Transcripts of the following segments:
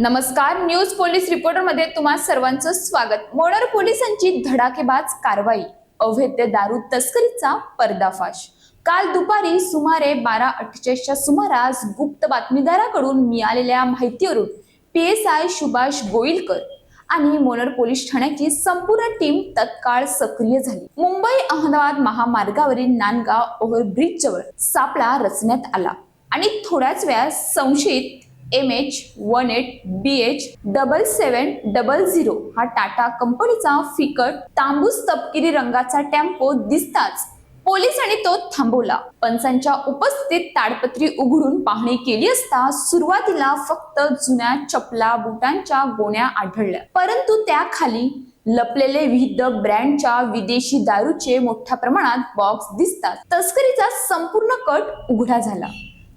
नमस्कार news police रिपोर्टरमध्ये तुम्हा सर्वांचं स्वागत. मोनर पोलिसांची धडाकेबाज कारवाई अवैध दारू तस्करीचा पर्दाफाश. काल दुपारी सुमारे बारा अठ्ठेचाळीसच्या सुमारास गुप्त बातमीदाराकडून मिळालेल्या माहितीवरून P S I Subhash Goilkar आणि मोनर पोलीस ठाण्याची संपूर्ण टीम तत्काळ सक्रिय झाली. मुंबई अहमदाबाद महामार्गावरील नांदगाव ओव्हरब्रिज जवळ सापळा रचण्यात आला आणि थोड्याच वेळात संशयित M H one eight B H double seven double zero हा टाटा कंपनीचा फिकट तांबूस तपकिरी रंगाचा टेम्पो दिसताच पोलिसांनी तो थांबवला. पंचांच्या उपस्थितीत ताडपत्री उघडून पाहणी केली असता सुरुवातीला फक्त जुन्या चपला बुटांच्या गोण्या आढळल्या. परंतु त्याखाली लपलेले विविध ब्रँडच्या विदेशी दारूचे मोठ्या प्रमाणात बॉक्स दिसतात. तस्करीचा संपूर्ण कट उघडा झाला.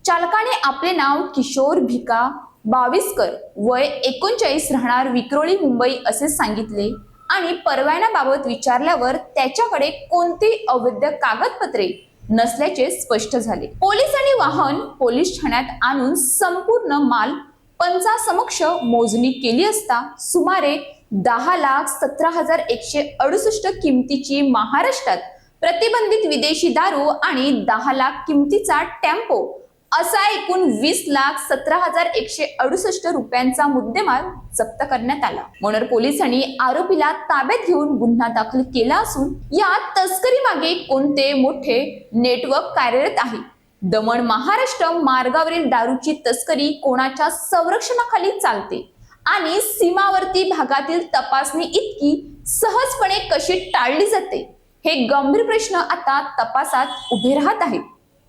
चालकाने आपले नाव किशोर भिका बावीसकर वय एकोणचाळीस राहणार विक्रोळी मुंबई असे सांगितले. आणि परवान्याबाबत विचारल्यावर त्याच्याकडे कोणती अवैध कागदपत्रे नसल्याचे स्पष्ट झाले. पोलिसांनी वाहन पोलीस ठाण्यात आणून संपूर्ण माल पंचासमक्ष मोजणी केली असता सुमारे दहा लाख सतरा हजार एकशे अडुसष्ट किमतीची महाराष्ट्रात प्रतिबंधित विदेशी दारू आणि दहा लाख किमतीचा टेम्पो असा एकूण वीस लाख सतरा हजार एकशे अडुसष्ट रुपयांचा मुद्देमाल जप्त करण्यात आला. मनोर पोलिसांनी आरोपीला ताब्यात घेऊन गुन्हा दाखल केला असून या तस्करी मागे कोणते मोठे नेटवर्क कार्यरत आहे? दमण महाराष्ट्र मार्गावरील दारूची तस्करी कोणाच्या संरक्षणाखाली चालते? आणि सीमावर्ती भागातील तपासणी इतकी सहजपणे कशी टाळली जाते? हे गंभीर प्रश्न आता तपासात उभे राहत आहेत.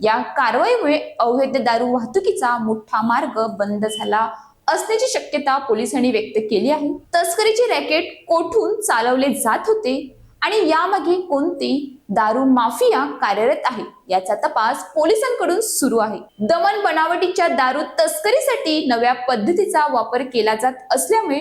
या कारवाईमुळे अवैध दारू वाहतुकीचा मोठा मार्ग बंद झाला असण्याची शक्यता पोलिसांनी व्यक्त केली आहे. तस्करीचे रॅकेट कोठून चालवले जात होते आणि यामागे कोणती दारू माफिया कार्यरत आहे याचा तपास पोलिसांकडून सुरू आहे. दमन बनावटीच्या दारू तस्करीसाठी नव्या पद्धतीचा वापर केला जात असल्यामुळे